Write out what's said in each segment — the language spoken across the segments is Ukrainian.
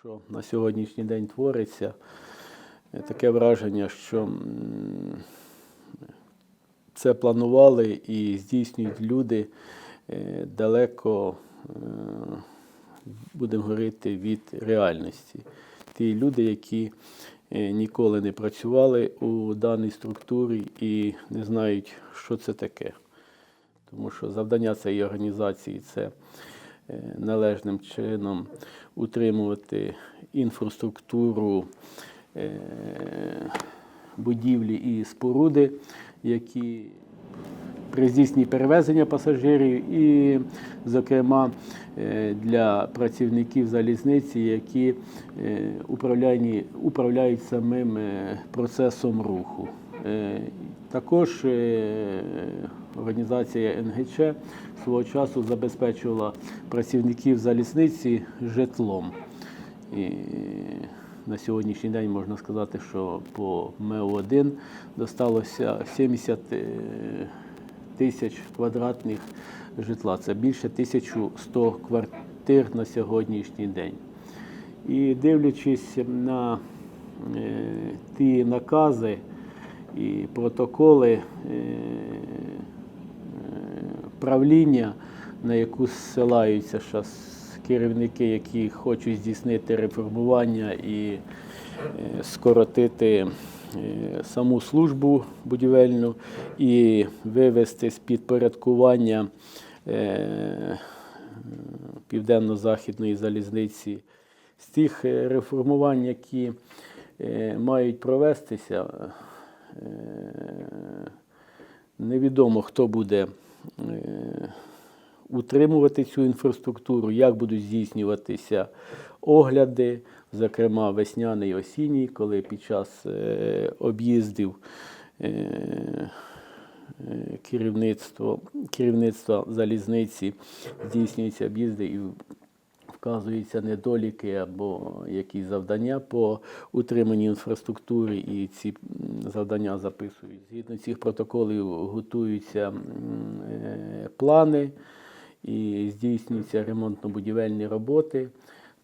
Що на сьогоднішній день твориться, е, таке враження, що це планували і здійснюють люди е, далеко, е, будемо говорити, від реальності. Ті люди, які ніколи не працювали у даній структурі і не знають, що це таке. Тому що завдання цієї організації це належним чином утримувати інфраструктуру е, будівлі і споруди, які при здійсненні перевезення пасажирів, і, зокрема, е, для працівників залізниці, які е, управляють самим е, процесом руху. Е, Також е, організація НГЧ свого часу забезпечувала працівників залізниці житлом. І на сьогоднішній день можна сказати, що по МЕО-1 досталося 70 е, тисяч квадратних житла. Це більше 1100 квартир на сьогоднішній день. І дивлячись на е, ті накази і протоколи е, правління, на яку зсилаються зараз керівники, які хочуть здійснити реформування і е, скоротити е, саму службу будівельну і вивести з підпорядкування е, південно-західної залізниці. З тих реформувань, які мають провестися, невідомо, хто буде утримувати цю інфраструктуру, як будуть здійснюватися огляди, зокрема весняний і осінній, коли під час е, об'їздів е, е, керівництво, керівництва залізниці здійснюються об'їзди і вказуються недоліки або якісь завдання по утриманні інфраструктури, і ці завдання записують. Згідно цих протоколів готуються е, плани і здійснюються ремонтно-будівельні роботи.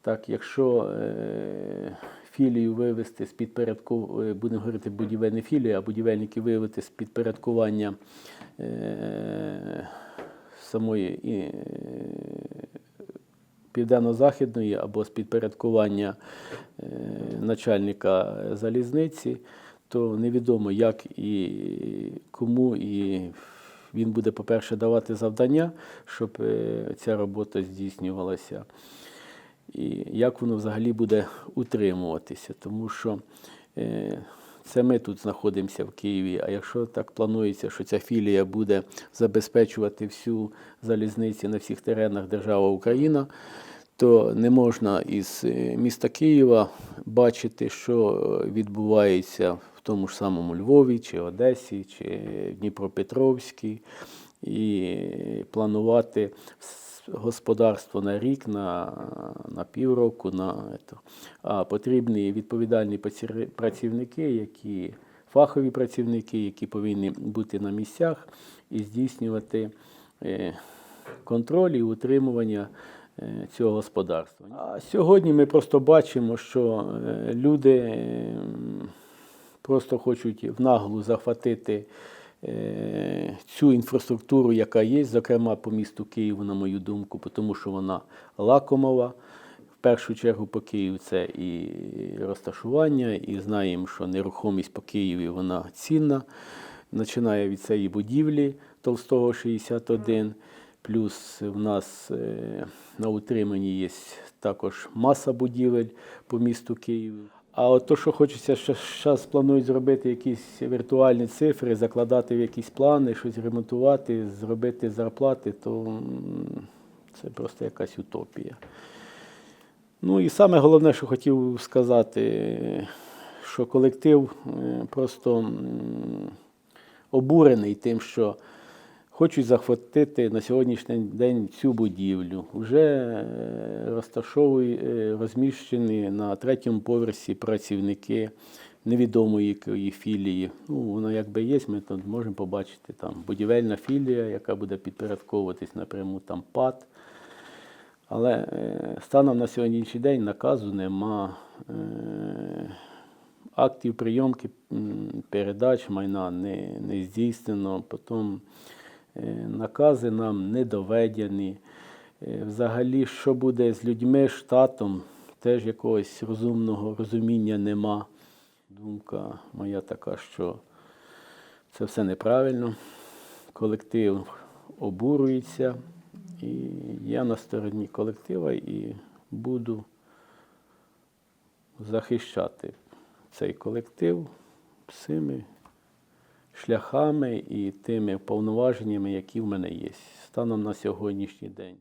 Так, якщо е, філію вивести з підпорядку, е, будемо говорити будівельні філії, а будівельники вивести з підпорядкування самої південно-західної або з підпорядкування е, начальника залізниці, то невідомо, як і кому і він буде, по-перше, давати завдання, щоб е, ця робота здійснювалася. І як воно взагалі буде утримуватися, тому що е, це ми тут знаходимося в Києві. А якщо так планується, що ця філія буде забезпечувати всю залізницю на всіх теренах держава Україна, то не можна із е, міста Києва бачити, що е, відбувається в тому ж самому Львові, чи Одесі, чи Дніпропетровській, і планувати с- господарство на рік, на, на півроку, на ето. а потрібні відповідальні працівники, які фахові працівники, які повинні бути на місцях і здійснювати е, контроль і утримування е, цього господарства. А сьогодні ми просто бачимо, що е, люди просто хочуть в наглу захватити цю інфраструктуру, яка є, зокрема по місту Києву, на мою думку, тому що вона лакомова. В першу чергу по Києву це і розташування, і знаємо, що нерухомість по Києві вона цінна. Починає від цієї будівлі Толстого 61, плюс в нас е, на утриманні є також маса будівель по місту Києву. А от то, що хочеться, що зараз планують зробити якісь віртуальні цифри, закладати в якісь плани, щось ремонтувати, зробити зарплати, то це просто якась утопія. Ну і саме головне, що хотів сказати, що колектив е, просто обурений тим, що хочуть захватити на сьогоднішній день цю будівлю. Вже розташовують, е, розміщені на третьому поверсі працівники невідомої філії. Ну, воно якби є, ми тут можемо побачити там будівельна філія, яка буде підпорядковуватись напряму там ПАД. Але е, станом на сьогоднішній день наказу нема. Е, актів прийомки передач майна не, не здійснено. Потім накази нам не доведені. Е, Взагалі, що буде з людьми, штатом, теж якогось розумного розуміння нема. Думка моя така, що це все неправильно. Колектив обурюється, і я на стороні колектива і буду захищати цей колектив всіми шляхами і тими повноваженнями, які в мене є станом на сьогоднішній день.